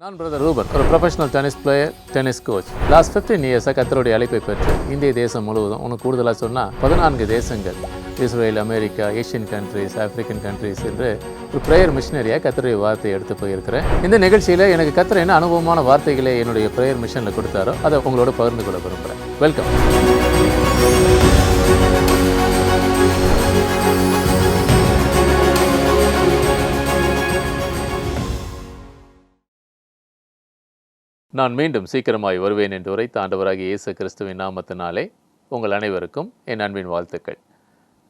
நான் பிரதர் ரூபன் ஒரு professional tennis player tennis coach last 15 இயர்ஸாக கத்தருடைய அழைப்பை பெற்று இந்திய தேசம் முழுவதும் உனக்கு கூடுதலாக சொன்னால் பதினான்கு தேசங்கள் Israel America Asian countries African countries என்று ஒரு ப்ரேயர் மிஷினரியாக கத்தருடைய வார்த்தையை எடுத்து போயிருக்கிறேன். இந்த நிகழ்ச்சியில் எனக்கு கத்தர் என்ன அனுபவமான வார்த்தைகளை என்னுடைய ப்ரேயர் மிஷனில் கொடுத்தாரோ அதை உங்களோட பகிர்ந்து கொள்ள விரும்புகிறேன் வெல்கம் நான் மீண்டும் சீக்கிரமாய் வருவேன் என்று உரைத்த ஆண்டவராகிய இயேசு கிறிஸ்துவின் நாமத்தினாலே உங்கள் அனைவருக்கும் என் அன்பின் வாழ்த்துக்கள்.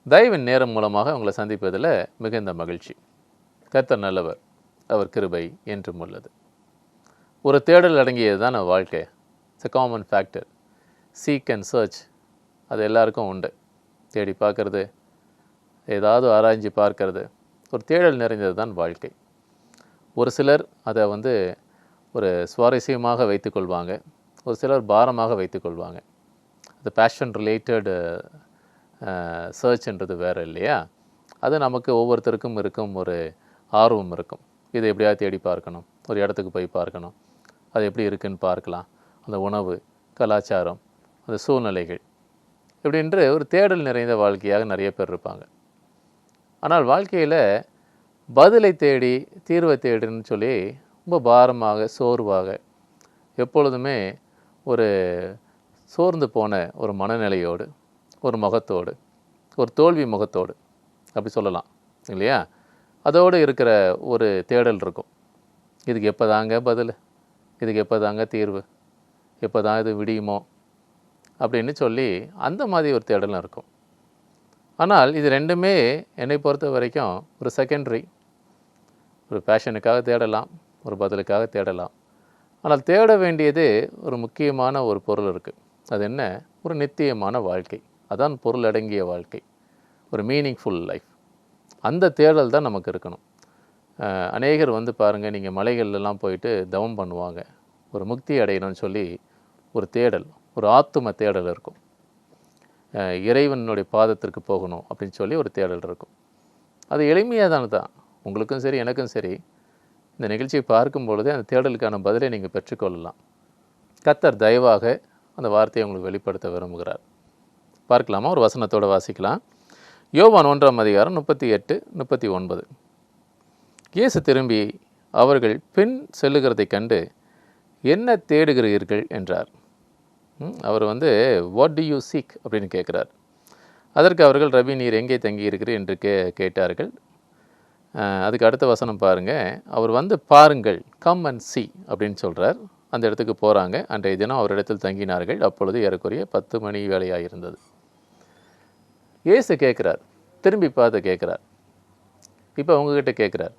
தயவின் நேரம் மூலமாக உங்களை சந்திப்பதில் மிகுந்த மகிழ்ச்சி. கத்தர் நல்லவர் அவர் கிருபை என்றும் உள்ளது. ஒரு தேடல் அடங்கியது தான் வாழ்க்கை. It's a common factor seek and search அது எல்லாருக்கும் உண்டு. தேடி பார்க்குறது ஏதாவது ஆராய்ஞ்சு பார்க்கறது. ஒரு தேடல் நிறைந்தது தான் வாழ்க்கை. ஒரு சிலர் அதை வந்து ஒரு சுவாரஸ்யமாக வைத்துக்கொள்வாங்க. ஒரு சிலர் பாரமாக வைத்துக்கொள்வாங்க. அது பேஷன் ரிலேட்டடு சர்ச்ன்றது வேறு இல்லையா? அது நமக்கு ஒவ்வொருத்தருக்கும் இருக்கும் ஒரு ஆர்வம் இருக்கும். இதை எப்படியாவது தேடி பார்க்கணும்? ஒரு இடத்துக்கு போய் பார்க்கணும். அது எப்படி இருக்குன்னு பார்க்கலாம். அந்த உணவு கலாச்சாரம் அந்த சூழ்நிலைகள். இப்படின்ற ஒரு தேடல் நிறைந்த வாழ்க்கையாக நிறைய பேர் இருப்பாங்க. ஆனால் வாழ்க்கையில் பதிலை தேடி தீர்வை தேடுன்னு சொல்லி ரொம்ப பாரமாக சோர்வாக எப்பொழுதுமே ஒரு சோர்ந்து போன ஒரு மனநிலையோடு ஒரு முகத்தோடு ஒரு தோல்வி முகத்தோடு அப்படி சொல்லலாம் இல்லையா? அதோடு இருக்கிற ஒரு தேடல் இருக்கும். இதுக்கு எப்போ தாங்க பதில்? இதுக்கு எப்போ தாங்க தீர்வு? எப்போ தான் இது விடியுமோ? அப்படின்னு சொல்லி அந்த மாதிரி ஒரு தேடலும் இருக்கும். ஆனால் இது ரெண்டுமே என்னை பொறுத்த வரைக்கும் ஒரு செகண்டரி ஒரு பேஷனுக்காக தேடலாம். ஒரு பதிலுக்காக தேடலாம். ஆனால் தேட வேண்டியது ஒரு முக்கியமான ஒரு பொருள் இருக்குது அது என்ன? ஒரு நித்தியமான வாழ்க்கை. அதான் பொருள் அடங்கிய வாழ்க்கை. ஒரு மீனிங்ஃபுல் லைஃப் அந்த தேடல் தான் நமக்கு இருக்கணும். அநேகர் வந்து பாருங்கள் நீங்கள் மலைகள்லாம் போயிட்டு தவம் பண்ணுவாங்க. ஒரு முக்தி அடையணும்னு சொல்லி ஒரு தேடல் ஒரு ஆத்தும தேடல் இருக்கும். இறைவனுடைய பாதத்திற்கு போகணும் அப்படின்னு சொல்லி ஒரு தேடல் இருக்கும். அது எளிமையாக தானே தான். உங்களுக்கும் சரி எனக்கும் சரி. இந்த நிகழ்ச்சியை பார்க்கும் பொழுதே அந்த தேடலுக்கான பதிலை நீங்கள் பெற்றுக்கொள்ளலாம். கத்தர் தயவாக அந்த வார்த்தையை உங்களுக்கு வெளிப்படுத்த விரும்புகிறார். பார்க்கலாமா? ஒரு வசனத்தோடு வாசிக்கலாம். யோவான் ஒன்றாம் அதிகாரம் முப்பத்தி எட்டு முப்பத்தி ஒன்பது. இயேசு திரும்பி அவர்கள் பின் செல்லுகிறதைக் கண்டு என்ன தேடுகிறீர்கள்? என்றார். அவர் வந்து வாட் டு யூ சீக் அப்படின்னு கேட்குறார். அதற்கு அவர்கள் ரவி நீர் எங்கே தங்கி என்று கே கேட்டார்கள். அதுக்கு அடுத்த வசனம் பாருங்க. அவர் வந்து பாருங்கள் கம் அண்ட் சி அப்படின்னு சொல்கிறார் அந்த இடத்துக்கு போகிறாங்க அன்றைய தினம் அவரிடத்தில் தங்கினார்கள். அப்பொழுது ஏறக்குறைய பத்து மணி வேலையாக இருந்தது ஏசு கேட்குறார். திரும்பி பார்த்து கேட்குறார். இப்போ உங்ககிட்ட கேட்குறார்.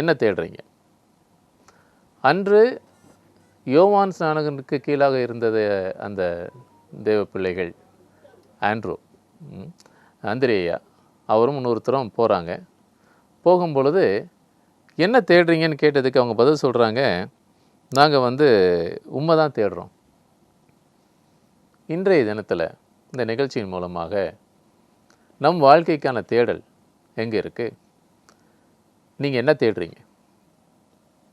என்ன தேடுறீங்க? அன்று யோவான் ஸ்நானகனுக்கு கீழாக இருந்தது அந்த தேவ பிள்ளைகள் ஆண்ட்ரூ அந்திரேயா. அவரும் இன்னொருத்தரும் போகிறாங்க போகும் பொழுது என்ன தேடுறீங்கன்னு கேட்டதுக்கு அவங்க பதில் சொல்கிறாங்க நாங்கள் வந்து உண்மை தான் தேடுறோம். இன்றைய தினத்தில் இந்த நிகழ்ச்சியின் மூலமாக நம் வாழ்க்கைக்கான தேடல் எங்கே இருக்குது நீங்கள் என்ன தேடுறீங்க?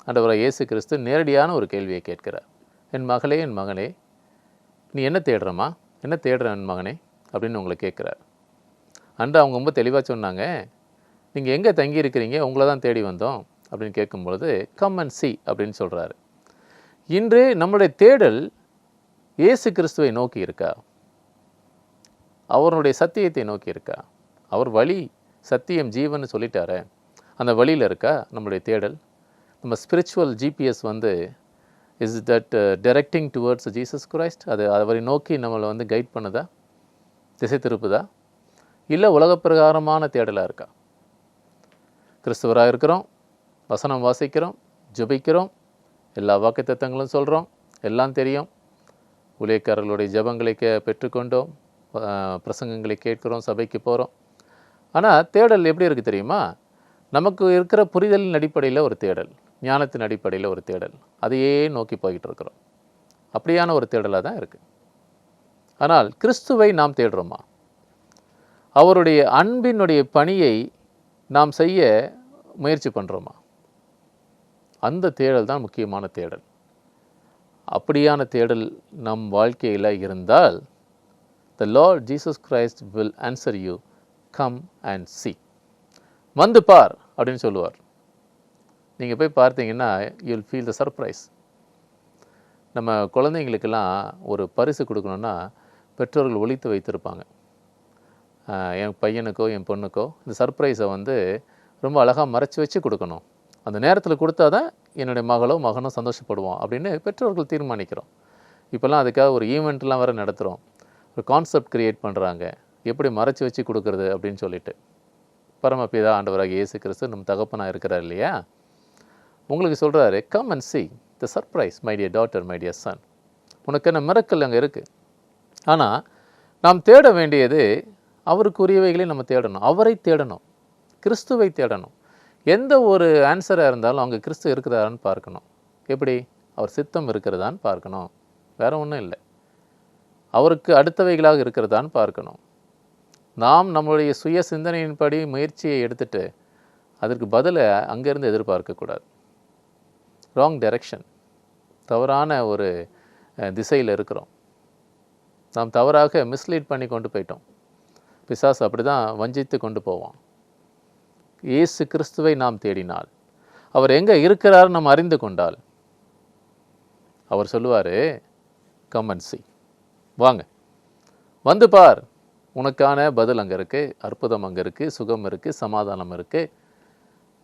ஆண்டவராக இயேசு கிறிஸ்து நேரடியான ஒரு கேள்வியை கேட்கிறார். என் மகளே என் மகனே நீ என்ன தேடுறம்மா? என்ன தேடுற என் மகனே? அப்படின்னு உங்களை கேட்குறார். அன்று அவங்க ரொம்ப தெளிவாக சொன்னாங்க நீங்கள் எங்கே தங்கியிருக்கிறீங்க? உங்களை தான் தேடி வந்தோம் அப்படின்னு கேட்கும்பொழுது கம் அண்ட் சி அப்படின்னு சொல்கிறாரு இன்று நம்மளுடைய தேடல் இயேசு கிறிஸ்துவை நோக்கி இருக்கா? அவருடைய சத்தியத்தை நோக்கி இருக்கா? அவர் வழி சத்தியம் ஜீவன்னு சொல்லிட்டாரே. அந்த வழியில் இருக்கா நம்மளுடைய தேடல்? நம்ம ஸ்பிரிச்சுவல் ஜிபிஎஸ் வந்து is that directing towards Jesus Christ அது அவரை நோக்கி நம்மளை வந்து கைட் பண்ணுதா? திசை திருப்புதா? இல்லை உலக பிரகாரமான தேடலாக இருக்கா? கிறிஸ்துவராக இருக்கிறோம் வசனம் வாசிக்கிறோம் ஜெபிக்கிறோம் எல்லா வாக்குத்தத்தங்களும் சொல்கிறோம் எல்லாம் தெரியும். ஊழியக்காரர்களுடைய ஜெபங்களை கே பெற்றுக்கொண்டோம் பிரசங்கங்களை கேட்குறோம் சபைக்கு போகிறோம் ஆனால் தேடல் எப்படி இருக்குது தெரியுமா? நமக்கு இருக்கிற புரிதலின் அடிப்படையில் ஒரு தேடல் ஞானத்தின் அடிப்படையில் ஒரு தேடல். அதையே நோக்கி போய்கிட்டு இருக்கிறோம். அப்படியான ஒரு தேடலாக தான் இருக்குது ஆனால் கிறிஸ்துவை நாம் தேடுறோமா? அவருடைய அன்பினுடைய பணியை நாம் செய்ய முயற்சி பண்ணுறோமா அந்த தேடல் தான் முக்கியமான தேடல். அப்படியான தேடல் நம் வாழ்க்கையில் இருந்தால் the Lord Jesus Christ will answer you come and see வந்து பார் அப்படின்னு சொல்லுவார். நீங்கள் போய் பார்த்தீங்கன்னா யூல் ஃபீல் த சர்ப்ரைஸ் நம்ம குழந்தைங்களுக்கெல்லாம் ஒரு பரிசு கொடுக்கணுன்னா பெற்றோர்கள் ஒழித்து வைத்திருப்பாங்க. என் பையனுக்கோ என் பொண்ணுக்கோ இந்த சர்ப்ரைஸை வந்து ரொம்ப அழகாக மறைச்சி வச்சு கொடுக்கணும். அந்த நேரத்தில் கொடுத்தா தான் என்னுடைய மகளோ மகனோ சந்தோஷப்படுவோம் அப்படின்னு பெற்றோர்கள் தீர்மானிக்கிறோம். இப்போல்லாம் அதுக்காக ஒரு ஈவெண்ட்லாம் வேறு நடத்துகிறோம் ஒரு கான்செப்ட் க்ரியேட் பண்ணுறாங்க எப்படி மறைச்சி வச்சு கொடுக்குறது அப்படின்னு சொல்லிட்டு. பரமபிதா ஆண்டவராக இயேசு கிறிஸ்து நம் தகப்பனாக இருக்கிறார் இல்லையா? உங்களுக்கு சொல்கிறாரு come and see the surprise my dear daughter my dear son உனக்கு என்ன மிரக்கல் அங்கே இருக்குது ஆனால் நாம் தேட வேண்டியது அவருக்குரியவைகளை நம்ம தேடணும். அவரை தேடணும். கிறிஸ்துவை தேடணும். எந்த ஒரு ஆன்சராக இருந்தாலும் அங்கே கிறிஸ்து இருக்கிறாரான்னு பார்க்கணும். எப்படி? அவர் சித்தம் இருக்கிறதான்னு பார்க்கணும். வேற ஒன்றும் இல்லை. அவருக்கு அடுத்தவைகளாக இருக்கிறதான்னு பார்க்கணும். நாம் நம்மளுடைய சுய சிந்தனையின்படி முயற்சியை எடுத்துட்டு அதற்கு பதிலை அங்கேருந்து எதிர்பார்க்கக்கூடாது ராங் டைரக்ஷன் தவறான ஒரு திசையில் இருக்கிறோம். நாம் தவறாக மிஸ்லீட் பண்ணி கொண்டு போயிட்டோம். பிசாஸ் அப்படி தான் வஞ்சித்து கொண்டு போவான். இயேசு கிறிஸ்துவை நாம் தேடினால். அவர் எங்கே இருக்கிறார் நாம் அறிந்து கொண்டால். அவர் சொல்லுவார் கமன்சி வாங்க. வந்து பார். உனக்கான பதில் அங்கே இருக்குது அற்புதம் அங்கே இருக்குது சுகம் இருக்குது சமாதானம் இருக்குது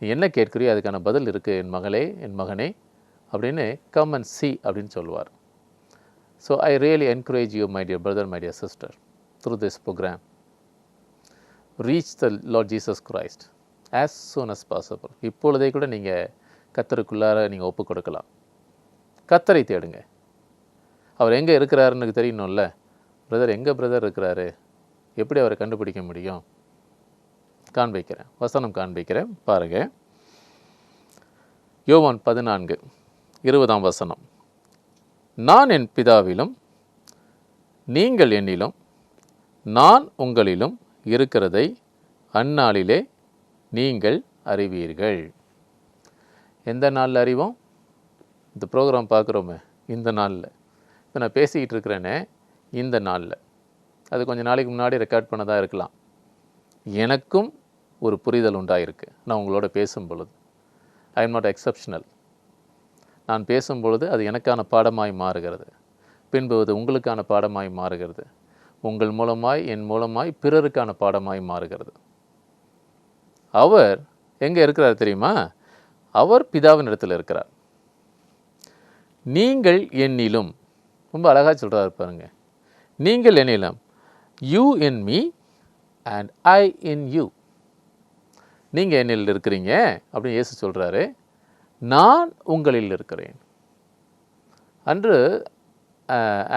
நீ என்ன கேட்குறியோ அதுக்கான பதில் இருக்குது என் மகளே என் மகனே அப்படின்னு கம் அண்ட் சி அப்படின்னு சொல்லுவார். So I really encourage you my dear brother my dear sister through this program reach the Lord Jesus Christ as soon as possible இப்பொழுதே கூட நீங்கள் கத்தருக்குள்ளார நீங்கள் ஒப்பு கொடுக்கலாம். கத்தரை தேடுங்க. அவர் எங்கே இருக்கிறாருன்னு தெரியணும்ல. பிரதர் எங்கே பிரதர் இருக்கிறாரு? எப்படி அவரை கண்டுபிடிக்க முடியும்? காண்பிக்கிறேன். வசனம் காண்பிக்கிறேன். பாருங்க. யோவான் பதினான்கு இருபதாம் வசனம். நான் என் பிதாவிலும் நீங்கள் என்னிலும் நான் உங்களிலும் இருக்கிறதை அந்நாளிலே நீங்கள் அறிவீர்கள். எந்த நாளில் அறிவோம்? இந்த ப்ரோக்ராம் பார்க்குறோமே இந்த நாளில். இப்போ நான் பேசிக்கிட்டு இருக்கிறேனே இந்த நாளில். அது கொஞ்சம் நாளைக்கு முன்னாடி ரெக்கார்ட் பண்ணதாக இருக்கலாம். எனக்கும் ஒரு புரிதல் உண்டாயிருக்கு நான் உங்களோட பேசும் பொழுது ஐ எம் நாட் எக்ஸப்ஷனல் நான் பேசும் பொழுது அது எனக்கான பாடமாய் மாறுகிறது. பின்பு அது உங்களுக்கான பாடமாய் மாறுகிறது. உங்கள் மூலமாய் என் மூலமாய் பிறருக்கான பாடமாய் மாறுகிறது. அவர் எங்கே இருக்கிறார் தெரியுமா? அவர் பிதாவின் இடத்துல இருக்கிறார். நீங்கள் என்னிலும் ரொம்ப அழகாக சொல்கிறாரு பாருங்க. நீங்கள் என்னிலும் you in me and I in you நீங்கள் என்னில் இருக்கிறீங்க அப்படின்னு இயேசு சொல்கிறாரு நான் உங்களில் இருக்கிறேன். அன்று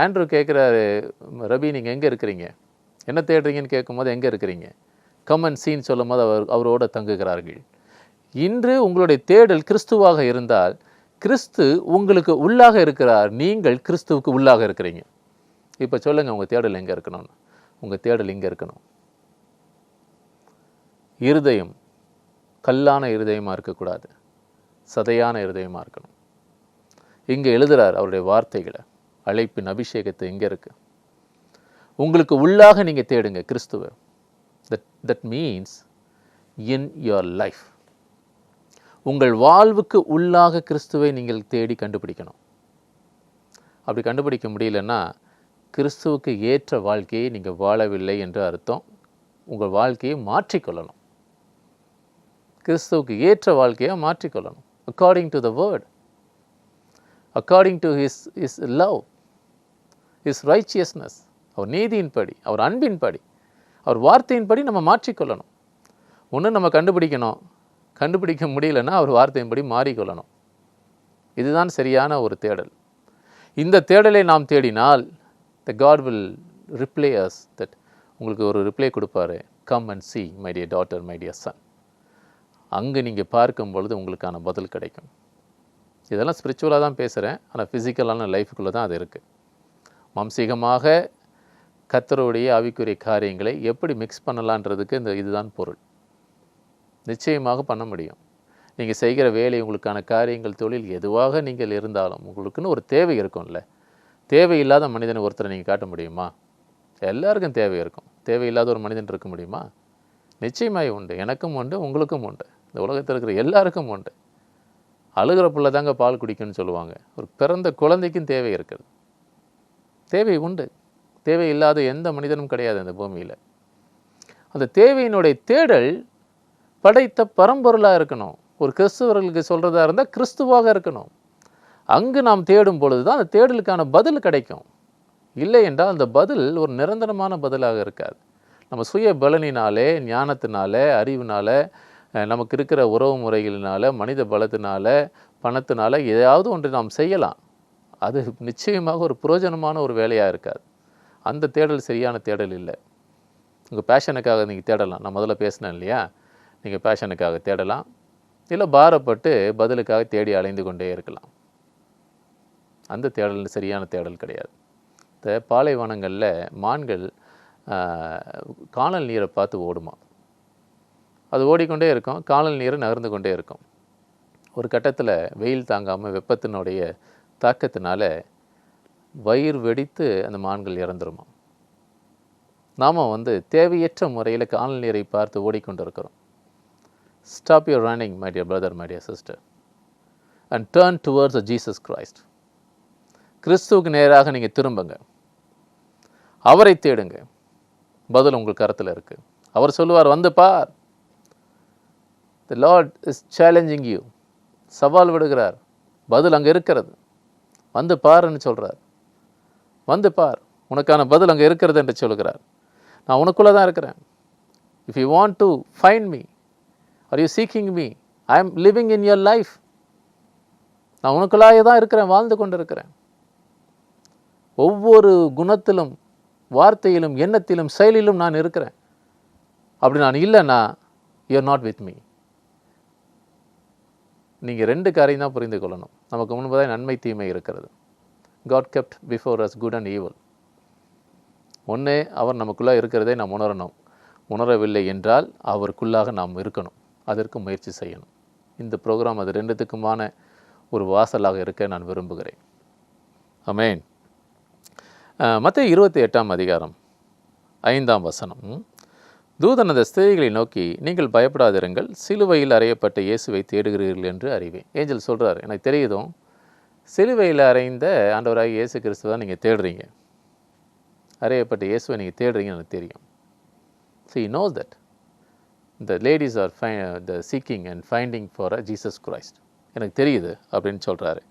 ஆண்ட்ரூ கேட்குறாரு ரபி நீங்கள் எங்கே இருக்கிறீங்க? என்ன தேடுறீங்கன்னு கேட்கும்போது எங்கே இருக்கிறீங்க? கமன் சீன்னு சொல்லும் போது அவர் அவரோட தங்குகிறார்கள். இன்று உங்களுடைய தேடல் கிறிஸ்துவாக இருந்தால் கிறிஸ்து உங்களுக்கு உள்ளாக இருக்கிறார். நீங்கள் கிறிஸ்துவுக்கு உள்ளாக இருக்கிறீங்க. இப்போ சொல்லுங்கள் உங்கள் தேடல் எங்கே இருக்கணும்னு. உங்கள் தேடல் இங்கே இருக்கணும். இருதயம் கல்லான இருதயமாக இருக்கக்கூடாது. சதையான இருதயமாக இருக்கணும். இங்கே எழுதுறார் அவருடைய வார்த்தைகளை. அழைப்பின் அபிஷேகத்தை எங்கே இருக்கு. உங்களுக்கு உள்ளாக நீங்கள் தேடுங்க கிறிஸ்துவை. That that means in your life உங்கள் வாழ்வுக்கு உள்ளாக கிறிஸ்துவை நீங்கள் தேடி கண்டுபிடிக்கணும். அப்படி கண்டுபிடிக்க முடியலன்னா கிறிஸ்துவுக்கு ஏற்ற வாழ்க்கையை நீங்கள் வாழவில்லை என்று அர்த்தம். உங்கள் வாழ்க்கையை மாற்றிக்கொள்ளணும். கிறிஸ்துவுக்கு ஏற்ற வாழ்க்கையை மாற்றிக்கொள்ளணும். According to the word according to his is love is righteousness அவர் நீதியின்படி அவர் அன்பின்படி. அவர் வார்த்தையின்படி நம்ம மாற்றிக்கொள்ளணும். ஒன்று நம்ம கண்டுபிடிக்கணும். கண்டுபிடிக்க முடியலன்னா அவர் வார்த்தையின்படி மாறிக்கொள்ளணும். இதுதான் சரியான ஒரு தேடல். இந்த தேடலை நாம் தேடினால் the God will reply us that உங்களுக்கு ஒரு ரிப்ளை கொடுப்பாரு. Come and see my dear daughter my dear son அங்கே நீங்கள் பார்க்கும் பொழுது உங்களுக்கான பதில் கிடைக்கும். இதெல்லாம் ஸ்பிரிச்சுவலாக தான் பேசுகிறேன் ஆனால் ஃபிசிக்கலான லைஃபுக்குள்ளே தான் அது இருக்குது மாம்சீகமாக கத்தருடைய ஆவிக்குரிய காரியங்களை எப்படி மிக்ஸ் பண்ணலான்றதுக்கு இந்த இதுதான் பொருள். நிச்சயமாக பண்ண முடியும். நீங்கள் செய்கிற வேலை உங்களுக்கான காரியங்கள் தொழில் எதுவாக நீங்கள் இருந்தாலும் உங்களுக்குன்னு ஒரு தேவை இருக்கும்ல. தேவையில்லாத மனிதனை ஒருத்தரை நீங்கள் காட்ட முடியுமா? எல்லாருக்கும் தேவை இருக்கும். தேவையில்லாத ஒரு மனிதன் இருக்க முடியுமா? நிச்சயமாய் உண்டு. எனக்கும் உண்டு உங்களுக்கும் உண்டு. இந்த உலகத்தில் இருக்கிற எல்லாருக்கும் உண்டு. அழுகிற புள்ள தாங்க பால் குடிக்கும்னு சொல்லுவாங்க. ஒரு பிறந்த குழந்தைக்கும் தேவை இருக்குது. தேவை உண்டு. தேவை இல்லாத எந்த மனிதனும் கிடையாது அந்த பூமியில். அந்த தேவையினுடைய தேடல் படைத்த பரம்பொருளாக இருக்கணும். ஒரு கிறிஸ்துவர்களுக்கு சொல்கிறதா இருந்தால் கிறிஸ்துவாக இருக்கணும். அங்கு நாம் தேடும் பொழுது தான் அந்த தேடலுக்கான பதில் கிடைக்கும். இல்லை என்றால் அந்த பதில் ஒரு நிரந்தரமான பதிலாக இருக்காது. நம்ம சுய பலனினாலே ஞானத்தினால அறிவினால நமக்கு இருக்கிற உறவு முறைகளினால மனித பலத்தினால பணத்தினால ஏதாவது ஒன்று நாம் செய்யலாம். அது நிச்சயமாக ஒரு புரோஜனமான ஒரு வேலையாக இருக்காது. அந்த தேடல் சரியான தேடல் இல்லை. உங்கள் பேஷனுக்காக நீங்கள் தேடலாம். நான் முதல்ல பேசினேன் இல்லையா? நீங்கள் பேஷனுக்காக தேடலாம். இல்லை பாரப்பட்டு பதிலுக்காக தேடி அலைந்து கொண்டே இருக்கலாம். அந்த தேடல் சரியான தேடல் கிடையாது. இந்த பாலைவனங்களில் மான்கள் காணல் நீரை பார்த்து ஓடுமா? அது ஓடிக்கொண்டே இருக்கும். காணல் நீர் நகர்ந்து கொண்டே இருக்கும். ஒரு கட்டத்தில் வெயில் தாங்காமல் வெப்பத்தினுடைய தாக்கத்தினால வயிறு வெடித்து அந்த மான்கள் இறந்துருமா? நாம் வந்து தேவையற்ற முறையில் கானல் நீரை பார்த்து ஓடிக்கொண்டு இருக்கிறோம் stop your running my dear brother my dear sister and turn towards Jesus Christ கிறிஸ்துவுக்கு நேராக நீங்கள் திரும்புங்க. அவரை தேடுங்க. பதில் உங்கள் கருத்தில் இருக்குது அவர் சொல்லுவார் வந்து பார். The Lord is challenging you சவால் விடுகிறார். பதில் அங்கே இருக்கிறது. வந்து பாருன்னு சொல்கிறார் வந்து பார் உனக்கான பதில் அங்கே இருக்கிறது என்று சொல்கிறார் நான் உனக்குள்ளே தான் இருக்கிறேன். If you want to find me are you seeking me I am living in your life நான் உனக்குள்ளாயே தான் இருக்கிறேன் வாழ்ந்து கொண்டு இருக்கிறேன் ஒவ்வொரு குணத்திலும் வார்த்தையிலும் எண்ணத்திலும் செயலிலும் நான் இருக்கிறேன். அப்படி நான் இல்லைன்னா யூஆர் நாட் வித் மீ நீங்கள் ரெண்டு காரையும் தான் புரிந்து கொள்ளணும். நமக்கு முன்பதாக நன்மை தீமை இருக்கிறது. God kept before us good and evil ஒன்று அவர் நமக்குள்ளே இருக்கிறதை நாம் உணரணும். உணரவில்லை என்றால் அவருக்குள்ளாக நாம் இருக்கணும். அதற்கு முயற்சி செய்யணும். இந்த ப்ரோக்ராம் அது ரெண்டுத்துக்குமான ஒரு வாசலாக இருக்க நான் விரும்புகிறேன். அமேன் மற்ற இருபத்தி எட்டாம் அதிகாரம் ஐந்தாம் வசனம். தூதன் அந்த ஸ்திரீகளை நோக்கி நீங்கள் பயப்படாதிருங்கள். சிலுவையில் அறையப்பட்ட இயேசுவை தேடுகிறீர்கள் என்று அறிவேன். ஏஞ்சல் சொல்கிறார் எனக்கு தெரியுதும் சிலுவையில் அறைந்த ஆண்டவராக இயேசு கிறிஸ்துவை நீங்கள் தேடுறீங்க. அறையப்பட்ட இயேசுவை நீங்கள் தேடுறீங்கன்னு எனக்கு தெரியும். See no that the ladies are by the seeking and finding for a Jesus Christ எனக்கு தெரியுது அப்படின்னு சொல்கிறாரு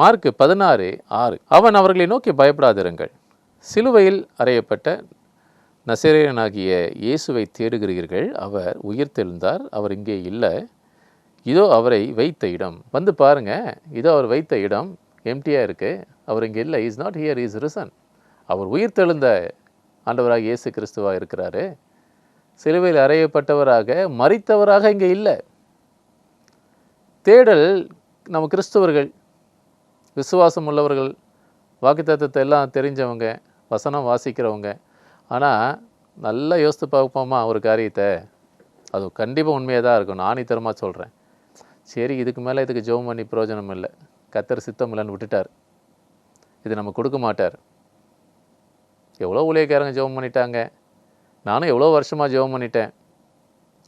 மார்க்கு பதினாறு ஆறு. அவன் அவர்களை நோக்கி பயப்படாதிருங்கள். சிலுவையில் அறையப்பட்ட நசிரேயனாகிய இயேசுவை தேடுகிறீர்கள். அவர் உயிர்த்தெழுந்தார். அவர் இங்கே இல்லை. இதோ அவரை வைத்த இடம். வந்து பாருங்க இதோ அவர் வைத்த இடம் எம்டியாக இருக்குது அவர் இங்கே இல்லை. Is not here is risen அவர் உயிர் தெழுந்த ஆண்டவராக இயேசு கிறிஸ்துவாக இருக்கிறாரு. சிலுவையில் அறையப்பட்டவராக மறித்தவராக இங்கே இல்லை. தேடல் நம்ம கிறிஸ்தவர்கள் விசுவாசம் உள்ளவர்கள் வாக்குத்தத்தத்தை எல்லாம் தெரிஞ்சவங்க வசனம் வாசிக்கிறவங்க. ஆனால் நல்லா யோசித்து பார்ப்போமா ஒரு காரியத்தை? அது கண்டிப்பாக உண்மையாக தான் இருக்கும் ஆணித்தரமாக சொல்கிறேன் சரி இதுக்கு மேலே இதுக்கு ஜெபம் பண்ணி பிரயோஜனம் இல்லை. கத்தர் சித்தம் இல்லைன்னு விட்டுட்டார். இது நம்ம கொடுக்க மாட்டார். எவ்வளோ ஊழியக்காரங்க ஜெபம் பண்ணிட்டாங்க. நானும் எவ்வளோ வருஷமாக ஜெபம் பண்ணிட்டேன்.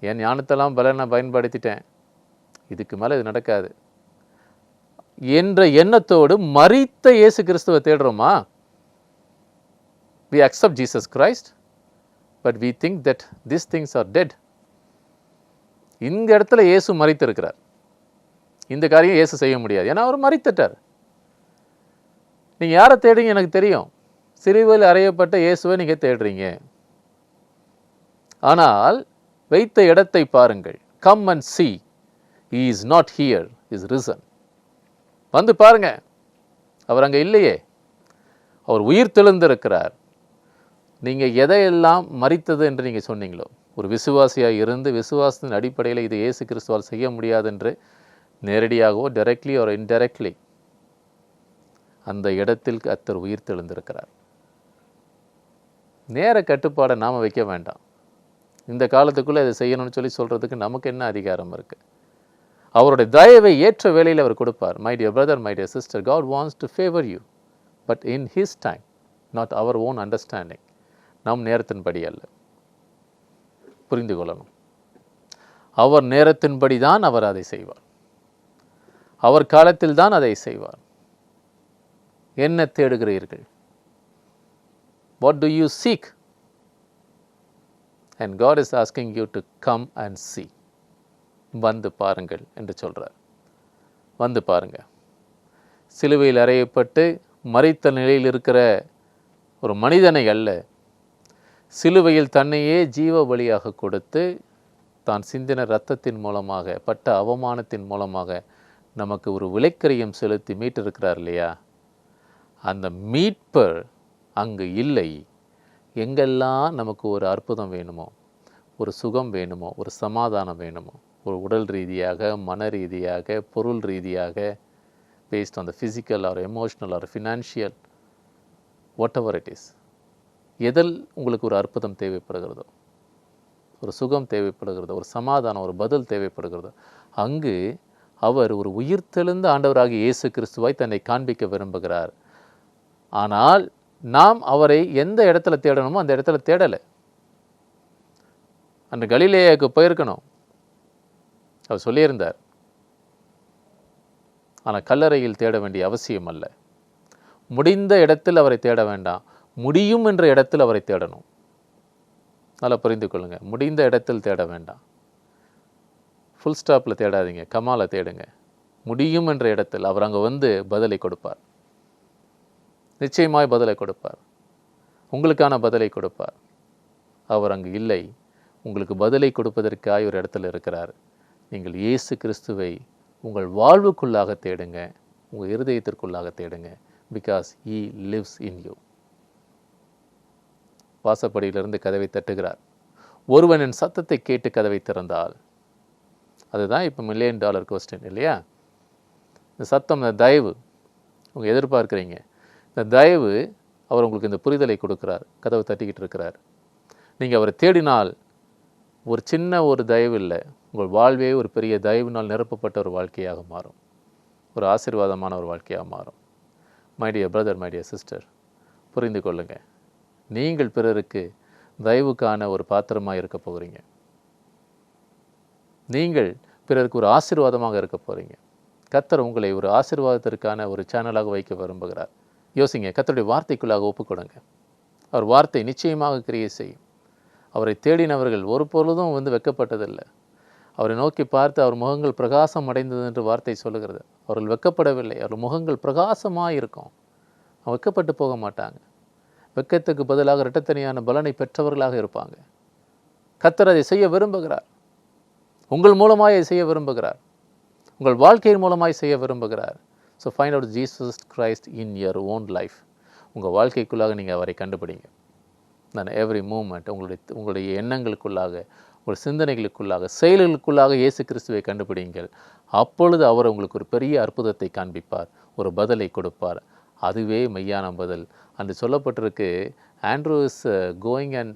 என் ஞானத்தெல்லாம் பலனை பயன்படுத்திட்டேன். இதுக்கு மேலே இது நடக்காது. என்ற எண்ணத்தோடு மறித்த இயேசு கிறிஸ்துவை தேடுறோமா? We accept Jesus Christ but we think that this things are dead இந்த இடத்துல இயேசு மறித்திருக்கிறார் இந்த காரியம் இயேசு செய்ய முடியாது. ஏன்னா அவர் மறித்துட்டார். நீங்கள் யாரை தேடுங்க எனக்கு தெரியும். சிறுவில் அறையப்பட்ட இயேசுவை நீங்கள் தேடுறீங்க. ஆனால் வைத்த இடத்தை பாருங்கள். Come and see is not here is risen வந்து பாருங்க. அவர் அங்கே இல்லையே. அவர் உயிர் தெழுந்திருக்கிறார். நீங்கள் எதையெல்லாம் மறித்தது என்று நீங்கள் சொன்னீங்களோ ஒரு விசுவாசியாக இருந்து விசுவாசத்தின் அடிப்படையில் இது இயேசு கிறிஸ்துவால் செய்ய முடியாது என்று நேரடியாகவோ டைரக்ட்லி ஒரு இன்டைரக்ட்லி அந்த இடத்தில் கத்தர் உயிர் தெழுந்திருக்கிறார். நேர கட்டுப்பாடை நாம் வைக்க வேண்டாம். இந்த காலத்துக்குள்ளே இதை செய்யணும்னு சொல்லி சொல்கிறதுக்கு நமக்கு என்ன அதிகாரம் இருக்குது அவருடைய தயவை ஏற்ற வேலையில் அவர் கொடுப்பார். My dear brother my dear sister God wants to favour you but in his time not our own understanding நம் நேரத்தின்படி அல்ல. புரிந்து கொள்ளணும். அவர் நேரத்தின்படி தான் அவர் அதை செய்வார். அவர் காலத்தில் தான் அதை செய்வார். என்ன தேடுகிறீர்கள்? What do you seek and God is asking you to come and see வந்து பாருங்கள் என்று சொல்றார். வந்து பாருங்க. சிலுவையில் அறையப்பட்டு மறைத்த நிலையில் இருக்கிற ஒரு மனிதனை அல்ல. சிலுவையில் தன்னையே ஜீவ வழியாக கொடுத்து தான் சிந்தின இரத்தத்தின் மூலமாக பட்ட அவமானத்தின் மூலமாக நமக்கு ஒரு விலைக்கரியம் செலுத்தி மீட்டிருக்கிறார் இல்லையா? அந்த மீட்பர் அங்கு இல்லை. எங்கெல்லாம் நமக்கு ஒரு அற்புதம் வேணுமோ ஒரு சுகம் வேணுமோ ஒரு சமாதானம் வேணுமோ ஒரு உடல் ரீதியாக மன ரீதியாக பொருள் ரீதியாக based on the physical or emotional or financial whatever it is எதில் உங்களுக்கு ஒரு அற்புதம் தேவைப்படுகிறதோ ஒரு சுகம் தேவைப்படுகிறதோ ஒரு சமாதானம் ஒரு பதில் தேவைப்படுகிறதோ அங்கு அவர் ஒரு உயிர்த்தெழுந்த ஆண்டவராக இயேசு கிறிஸ்துவாய் தன்னை காண்பிக்க விரும்புகிறார். ஆனால் நாம் அவரை எந்த இடத்துல தேடணுமோ அந்த இடத்துல தேடலை. அந்த கலிலேயாவுக்கு போயிருக்கணும். அவர் சொல்லியிருந்தார். ஆனால் கல்லறையில் தேட வேண்டிய அவசியம் அல்ல. முடிந்த இடத்தில் அவரை தேட வேண்டாம். முடியும் என்ற இடத்தில் அவரை தேடணும். நல்லா புரிந்து கொள்ளுங்க. முடிந்த இடத்தில் தேட வேண்டாம். ஃபுல் ஸ்டாப்பில் தேடாதீங்க கமாலை தேடுங்க. முடியும் என்ற இடத்தில் அவர் அங்கே வந்து பதிலை கொடுப்பார். நிச்சயமாய் பதிலை கொடுப்பார். உங்களுக்கான பதிலை கொடுப்பார். அவர் அங்கு இல்லை. உங்களுக்கு பதிலை கொடுப்பதற்காக ஒரு இடத்துல இருக்கிறார். நீங்கள் இயேசு கிறிஸ்துவை உங்கள் வாழ்வுக்குள்ளாக தேடுங்க. உங்கள் இருதயத்திற்குள்ளாக தேடுங்க. Because he lives in you வாசப்படியிலிருந்து கதவை தட்டுகிறார். ஒருவனின் சத்தத்தை கேட்டு கதவை திறந்தால் அதுதான் இப்போ மில்லியன் டாலர் கொஸ்டின் இல்லையா? இந்த சத்தம் இந்த தயவு உங்கள் எதிர்பார்க்குறீங்க. இந்த தயவு அவர் உங்களுக்கு இந்த புரிதலை கொடுக்குறார் கதவை தட்டிக்கிட்டு இருக்கிறார். நீங்கள் அவரை தேடினால் ஒரு சின்ன ஒரு தயவு இல்லை. உங்கள் வாழ்வே ஒரு பெரிய தயவினால் நிரப்பப்பட்ட ஒரு வாழ்க்கையாக மாறும். ஒரு ஆசீர்வாதமான ஒரு வாழ்க்கையாக மாறும். மைடிய பிரதர் மைடிய சிஸ்டர் புரிந்து கொள்ளுங்கள் நீங்கள் பிறருக்கு தயவுக்கான ஒரு பாத்திரமாக இருக்க போகிறீங்க. நீங்கள் பிறருக்கு ஒரு ஆசீர்வாதமாக இருக்க போகிறீங்க கத்தர் உங்களை ஒரு ஆசீர்வாதத்திற்கான ஒரு சேனலாக வைக்க விரும்புகிறார். யோசிங்க கத்தருடைய வார்த்தைக்குள்ளாக ஒப்புக்கொடுங்க. அவர் வார்த்தை நிச்சயமாக கிரியை செய்யும். அவரை தேடினவர்கள் ஒரு பொழுதும் வந்து வெக்கப்பட்டதில்லை. அவரை நோக்கி பார்த்து அவர் முகங்கள் பிரகாசம் அடைந்தது என்று வார்த்தை சொல்லுகிறது. அவர்கள் வெக்கப்படவில்லை. அவர் முகங்கள் பிரகாசமாக இருக்கும். வெக்கப்பட்டு போக மாட்டாங்க. வெக்கத்துக்கு பதிலாக இரட்டத்தனியான பலனை பெற்றவர்களாக இருப்பாங்க. கத்தர் அதை செய்ய விரும்புகிறார். உங்கள் மூலமாய் செய்ய விரும்புகிறார். உங்கள் வாழ்க்கையின் மூலமாய் செய்ய விரும்புகிறார். So find out Jesus Christ in your own life உங்கள் வாழ்க்கைக்குள்ளாக நீங்கள் அவரை கண்டுபிடிங்க. நான் எவ்ரி மூமெண்ட் உங்களுடைய உங்களுடைய எண்ணங்களுக்குள்ளாக உங்கள் சிந்தனைகளுக்குள்ளாக செயல்களுக்குள்ளாக இயேசு கிறிஸ்துவை கண்டுபிடிங்கள். அப்பொழுது அவர் உங்களுக்கு ஒரு பெரிய அற்புதத்தை காண்பிப்பார். ஒரு பதிலை கொடுப்பார். அதுவே மெய்யான பதில். அன்று சொல்லப்பட்டிருக்கு Andrew is going and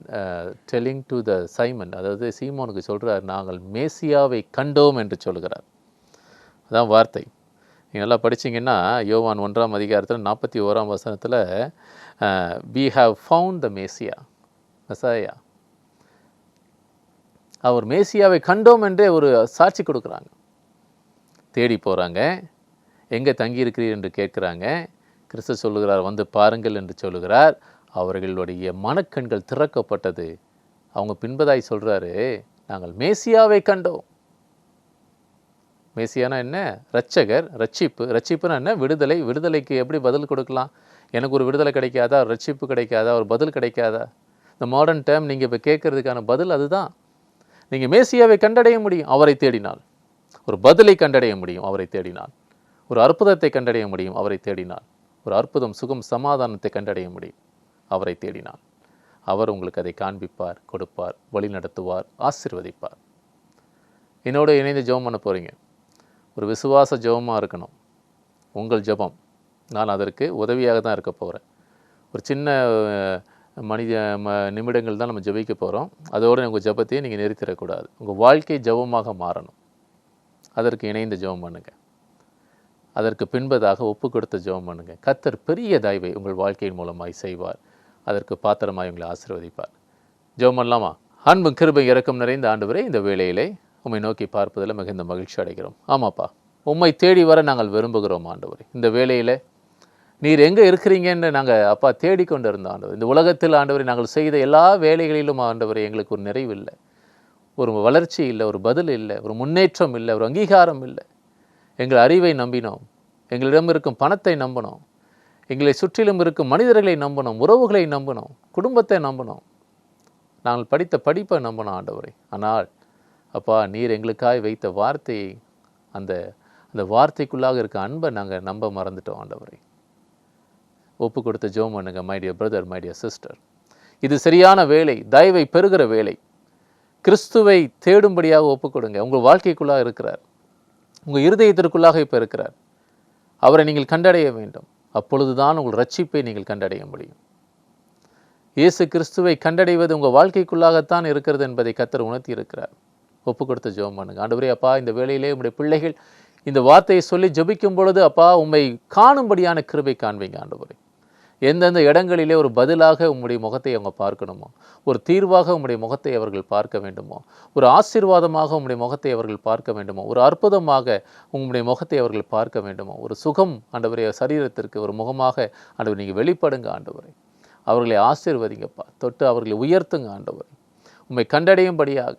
telling to the Simon அதாவது சீமோனுக்கு சொல்கிறார் நாங்கள் மேசியாவை கண்டோம் என்று சொல்கிறார் அதான் வார்த்தை. நீங்கள் நல்லா படிச்சீங்கன்னா யோவான் ஒன்றாம் அதிகாரத்தில் நாற்பத்தி ஓராம் வசனத்தில் we have found the Messiah Messiah அவர் மேசியாவை கண்டோம் என்றே ஒரு சாட்சி கொடுக்குறாங்க. தேடி போகிறாங்க எங்கே தங்கியிருக்கிறீர்? என்று கேட்குறாங்க. கிறிஸ்து சொல்லுகிறார் வந்து பாருங்கள் என்று சொல்லுகிறார். அவர்களுடைய மனக்கண்கள் திறக்கப்பட்டது. அவங்க பின்பதாய் சொல்கிறாரு நாங்கள் மேசியாவை கண்டோம். மேசியானா என்ன? ரட்சகர் ரட்சிப்பு ரட்சிப்புனா என்ன? விடுதலை. விடுதலைக்கு எப்படி பதில் கொடுக்கலாம்? எனக்கு ஒரு விடுதலை கிடைக்காதா? ஒரு ரட்சிப்பு கிடைக்காதா? ஒரு பதில் கிடைக்காதா? இந்த மாடர்ன் டைம் நீங்கள் இப்போ கேட்குறதுக்கான பதில் அதுதான். நீங்கள் மேசியாவை கண்டடைய முடியும் அவரை தேடினால். ஒரு பதிலை கண்டடைய முடியும் அவரை தேடினால். ஒரு அற்புதத்தை கண்டடைய முடியும் அவரை தேடினால். ஒரு அற்புதம் சுகம் சமாதானத்தை கண்டடைய முடியும். அவரை தேடினால் அவர் உங்களுக்கு அதை காண்பிப்பார் கொடுப்பார் வழி நடத்துவார் ஆசிர்வதிப்பார். என்னோட இணைந்து ஜெபம் பண்ண போகிறீங்க ஒரு விசுவாச ஜெபமாக இருக்கணும். உங்கள் ஜெபம். நான் அதற்கு உதவியாக தான் இருக்க போகிறேன் ஒரு சின்ன மனித ம நிமிடங்கள் தான் நம்ம ஜெபிக்க போகிறோம் அதோடு உங்கள் ஜெபத்தையும் நீங்கள் நிறுத்திடக்கூடாது. உங்கள் வாழ்க்கை ஜெபமாக மாறணும். அதற்கு இணைந்து ஜெபம் பண்ணுங்கள் அதற்கு பின்பதாக ஒப்பு கொடுத்த ஜெபம் பண்ணுங்கள் கத்தர் பெரிய தயவை உங்கள் வாழ்க்கையின் மூலமாய் செய்வார். அதற்கு பாத்திரமாய் உங்களை ஆசீர்வதிப்பார். ஜெபமல்லாமா அன்பும் கிருபை இறக்கம் நிறைந்த ஆண்டவரே இந்த வேளையிலே உம்மை நோக்கி பார்ப்பதில் மிகுந்த மகிழ்ச்சி அடைகிறோம். ஆமாப்பா உம்மை தேடி வர நாங்கள் விரும்புகிறோம் ஆண்டவர். இந்த வேளையில் நீர் எங்கே இருக்கிறீங்கன்னு நாங்கள் அப்பா தேடிக்கொண்டு இருந்தோம் ஆண்டவர். இந்த உலகத்தில் ஆண்டவரை நாங்கள் செய்த எல்லா வேலைகளிலும் ஆண்டவரை எங்களுக்கு ஒரு நிறைவு இல்லை. ஒரு வளர்ச்சி இல்லை ஒரு பதில் இல்லை ஒரு முன்னேற்றம் இல்லை ஒரு அங்கீகாரம் இல்லை. எங்கள் அறிவை நம்பினோம். எங்களிடம் இருக்கும் பணத்தை நம்பினோம். எங்களை சுற்றிலும் இருக்கும் மனிதர்களை நம்பணும் உறவுகளை நம்பினோம் குடும்பத்தை நம்பினோம். நாங்கள் படித்த படிப்பை நம்பணும் ஆண்டவரை. ஆனால் அப்பா நீர் எங்களுக்காய் வைத்த வார்த்தையை அந்த அந்த வார்த்தைக்குள்ளாக இருக்க அன்பை நாங்கள் நம்ப மறந்துட்டோம் ஆண்டவரை. ஒப்பு கொடுத்த ஜோம் பண்ணுங்க மைடிய பிரதர் மைடிய சிஸ்டர் இது சரியான வேலை தயவை பெறுகிற வேலை. கிறிஸ்துவை தேடும்படியாக ஒப்பு கொடுங்க. உங்கள் வாழ்க்கைக்குள்ளாக இருக்கிறார். உங்கள் இருதயத்திற்குள்ளாக இப்போ இருக்கிறார். அவரை நீங்கள் கண்டடைய வேண்டும். அப்பொழுதுதான் உங்கள் ரட்சிப்பை நீங்கள் கண்டடைய முடியும். இயேசு கிறிஸ்துவை கண்டடைவது உங்கள் வாழ்க்கைக்குள்ளாகத்தான் இருக்கிறது என்பதை கத்தர் உணர்த்தி இருக்கிறார் ஒப்பு கொடுத்து ஜெபம் பண்ணுங்க. ஆண்டவரே அப்பா இந்த வேளையிலே உங்களுடைய பிள்ளைகள் இந்த வார்த்தையை சொல்லி ஜெபிக்கும் பொழுது அப்பா உம்மை காணும்படியான கிருபை காண்பீங்க ஆண்டவரே. எந்தெந்த இடங்களிலே ஒரு பதிலாக உம்முடைய முகத்தை அவங்க பார்க்கணுமோ ஒரு தீர்வாக உம்முடைய முகத்தை அவர்கள் பார்க்க வேண்டுமோ ஒரு ஆசீர்வாதமாக உம்முடைய முகத்தை அவர்கள் பார்க்க வேண்டுமோ ஒரு அற்புதமாக உங்களுடைய முகத்தை அவர்கள் பார்க்க வேண்டுமோ ஒரு சுகம் ஆண்டவரைய சரீரத்திற்கு ஒரு முகமாக ஆண்டவர் நீங்கள் வெளிப்படுங்க ஆண்டவரை. அவர்களை ஆசீர்வதிங்கப்பா. தொட்டு அவர்களை உயர்த்துங்க ஆண்டவர். உம்மை கண்டடையும்படியாக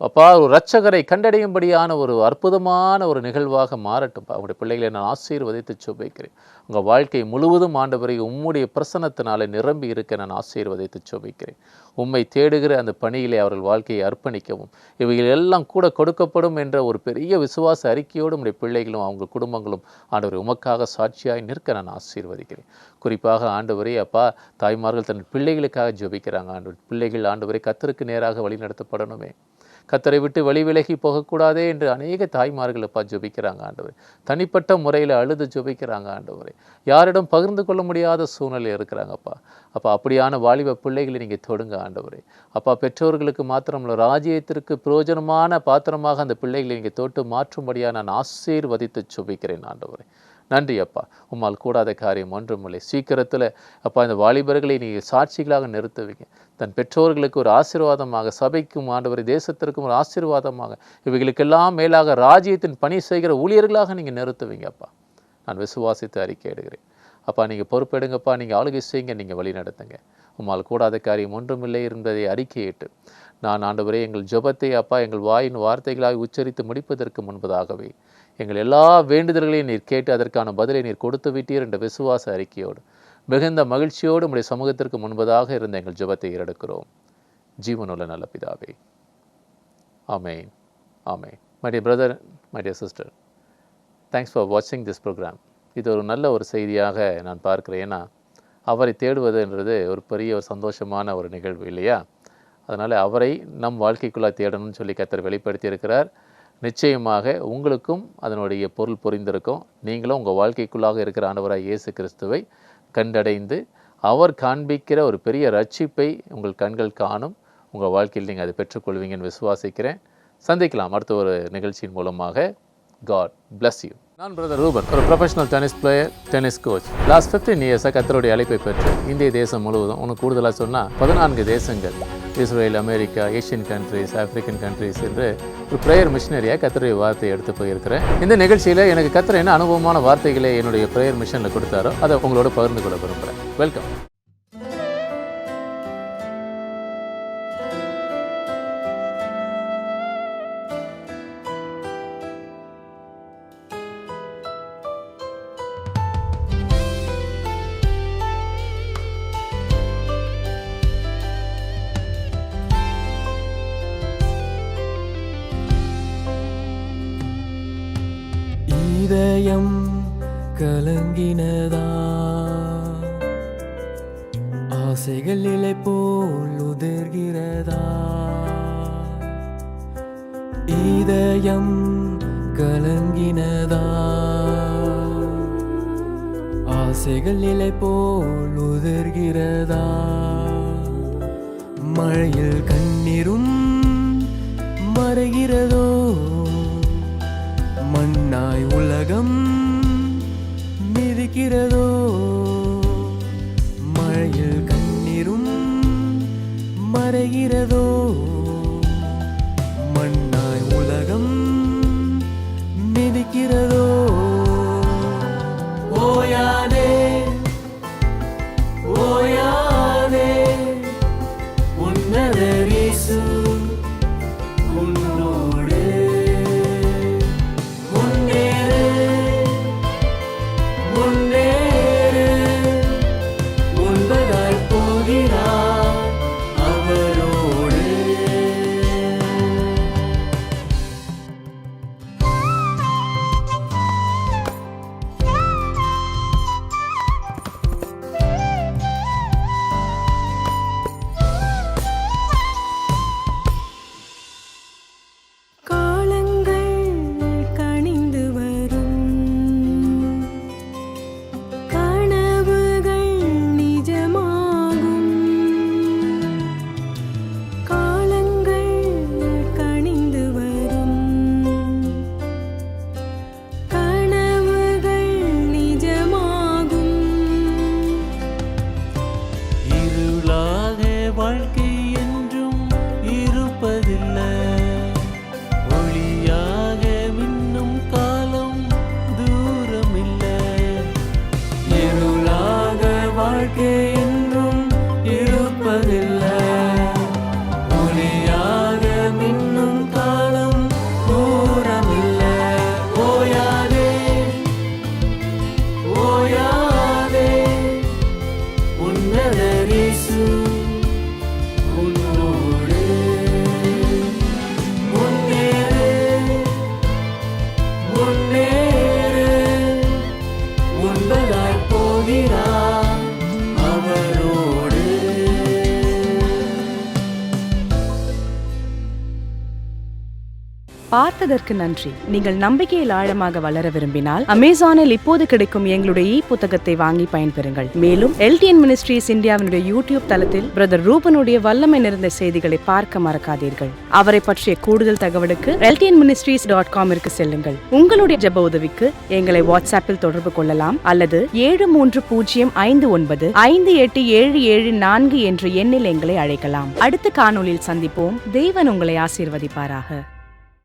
அப்பா ஒரு ரட்சகரை கண்டடையும்படியான ஒரு அற்புதமான ஒரு நிகழ்வாக மாறட்டும்ப்பா அவருடைய பிள்ளைகளை நான் ஆசீர்வதித்து சுபிக்கிறேன் உங்கள் வாழ்க்கை முழுவதும் ஆண்டவரை உம்முடைய பிரசனத்தினாலே நிரம்பி இருக்க நான் ஆசீர்வதித்து சுபிக்கிறேன் உம்மை தேடுகிற அந்த பணியிலே அவர்கள் வாழ்க்கையை அர்ப்பணிக்கவும் இவைகள் எல்லாம் கூட கொடுக்கப்படும் என்ற ஒரு பெரிய விசுவாச அறிக்கையோடு உடைய பிள்ளைகளும் அவங்க குடும்பங்களும் ஆண்டவரை உமக்காக சாட்சியாய் நிற்க நான் ஆசீர்வதிக்கிறேன். குறிப்பாக ஆண்டவரே அப்பா தாய்மார்கள் தன் பிள்ளைகளுக்காக ஜெபிக்கிறாங்க. ஆண்டு பிள்ளைகள் ஆண்டவரை கத்தருக்கு நேராக வழிநடத்தப்படணுமே. கத்தரை விட்டு வழி விலகி போகக்கூடாதே என்று அநேக தாய்மார்கள் அப்பா ஜெபிக்கிறாங்க ஆண்டவர். தனிப்பட்ட முறையில் அழுது ஜெபிக்கிறாங்க ஆண்டவரே. யாரிடம் பகிர்ந்து கொள்ள முடியாத சூழ்நிலை இருக்கிறாங்கப்பா அப்பா. அப்படியான வாலிப பிள்ளைகளை நீங்கள் தொடுங்க ஆண்டவரே. அப்பா பெற்றோர்களுக்கு மாத்திரமல்ல ராஜ்யத்திற்கு பிரயோஜனமான பாத்திரமாக அந்த பிள்ளைகளை நீங்கள் தொட்டு மாற்றும்படியாக நான் ஆசீர்வதித்து ஜெபிக்கிறேன் ஆண்டவரே. நன்றி அப்பா. உம்மால் கூடாத காரியம் ஒன்றுமில்லை. சீக்கிரத்தில் அப்பா இந்த வாலிபர்களை நீங்கள் சாட்சிகளாக நிறுத்துவீங்க. தன் பெற்றோர்களுக்கு ஒரு ஆசீர்வாதமாக சபைக்கும் ஆண்டவர் தேசத்திற்கும் ஒரு ஆசீர்வாதமாக இவைகளுக்கெல்லாம் மேலாக ராஜ்யத்தின் பணி செய்கிற ஊழியர்களாக நீங்கள் நிறுத்துவீங்க அப்பா. நான் விசுவாசித்து அறிக்கை எடுகிறேன் அப்பா நீங்கள் பொறுப்பெடுங்கப்பா. நீங்கள் ஆளுகை செய்யுங்க. நீங்கள் வழி நடத்துங்க. உம்மால் கூடாத காரியம் ஒன்றுமில்லை என்பதை அறிக்கையிட்டு நான் ஆண்டவரே எங்கள் ஜபத்தை அப்பா எங்கள் வாயின் வார்த்தைகளாக உச்சரித்து முடிப்பதற்கு முன்பதாகவே எங்கள் எல்லா வேண்டுதல்களையும் நீர் கேட்டு அதற்கான பதிலை நீர் கொடுத்து விட்டீர் என்ற விசுவாச அறிக்கையோடு மிகுந்த மகிழ்ச்சியோடு உடைய சமூகத்திற்கு முன்பதாக இருந்த எங்கள் ஜபத்தை ஏறெடுக்கிறோம். ஜீவனுள்ள நல்ல பிதாவே. ஆமேன். ஆமேன். My dear brother my dear sister thanks for வாட்சிங் திஸ் ப்ரோக்ராம் இது ஒரு நல்ல ஒரு செய்தியாக நான் பார்க்குறேன். ஏன்னா அவரை தேடுவதுன்றது ஒரு பெரிய ஒரு சந்தோஷமான ஒரு நிகழ்வு இல்லையா? அதனால் அவரை நம் வாழ்க்கைக்குள்ளே தேடணும்னு சொல்லி கத்தர் வெளிப்படுத்தி இருக்கிறார் நிச்சயமாக உங்களுக்கும் அதனுடைய பொருள் புரிந்திருக்கும். நீங்களும் உங்கள் வாழ்க்கைக்குள்ளாக இருக்கிற ஆண்டவராக இயேசு கிறிஸ்துவை கண்டடைந்து அவர் காண்பிக்கிற ஒரு பெரிய ரட்சிப்பை உங்கள் கண்கள் காணும். உங்கள் வாழ்க்கையில் நீங்கள் அதை பெற்றுக்கொள்வீங்கன்னு விசுவாசிக்கிறேன். சந்திக்கலாம் அடுத்த ஒரு நிகழ்ச்சியின் மூலமாக. காட் பிளஸ் யூ நான் பிரதர் ரூபன் ஒரு professional tennis player tennis coach last fifteen இயர்ஸாக கத்தருடைய அழைப்பை பெற்று இந்திய தேசம் முழுவதும் உனக்கு கூடுதலாக சொன்னால் பதினான்கு தேசங்கள் Israel America Asian countries African countries என்று ஒரு ப்ரேயர் மிஷினரியாக கத்தருடைய வார்த்தையை எடுத்து போயிருக்கிறேன். இந்த நிகழ்ச்சியில் எனக்கு கத்திர என்ன அனுபவமான வார்த்தைகளை என்னுடைய ப்ரேயர் மிஷனில் கொடுத்தாரோ அதை உங்களோட பகிர்ந்து கொள்ள விரும்புகிறேன் வெல்கம் இதயம் கலங்கினதா? ஆசைகள் இலை போல் உதிர்கிறதா? இதயம் கலங்கினதா? ஆசைகள் இலை போல் உதிர்கிறதா? மழையில் கண்ணீரும் மறைகிறதோ? மிதிக்கிறதோ மழையில் கண்ணீரும் மறைகிறதோ? மண்ணாய் உலகம் மிதிக்கிறதோ? பார்த்ததற்கு நன்றி. நீங்கள் நம்பிக்கையில் ஆழமாக வளர விரும்பினால் அமேசானில் இப்போது கிடைக்கும் எங்களுடைய இ புத்தகத்தை வாங்கி பயன்பெறுங்கள். மேலும் எல்டிஎன் மினிஸ்ட்ரீஸ் இந்தியாவினுடைய யூடியூப் தளத்தில் பிரதர் ரூபனுடைய வல்லமை நிறைந்த செய்திகளை பார்க்க மறக்காதீர்கள். அவரை பற்றிய கூடுதல் தகவலுக்கு எல்டிஎன் மினிஸ்ட்ரீஸ் டாட் காமிற்கு செல்லுங்கள். உங்களுடைய ஜெப உதவிக்கு எங்களை வாட்ஸ்அப்பில் தொடர்பு கொள்ளலாம் அல்லது ஏழு மூன்று பூஜ்ஜியம் ஐந்து ஒன்பது ஐந்து எட்டு ஏழு ஏழு நான்கு என்ற எண்ணில் எங்களை அழைக்கலாம். அடுத்த காணொளியில் சந்திப்போம். தேவன் உங்களை ஆசீர்வதிப்பாராக.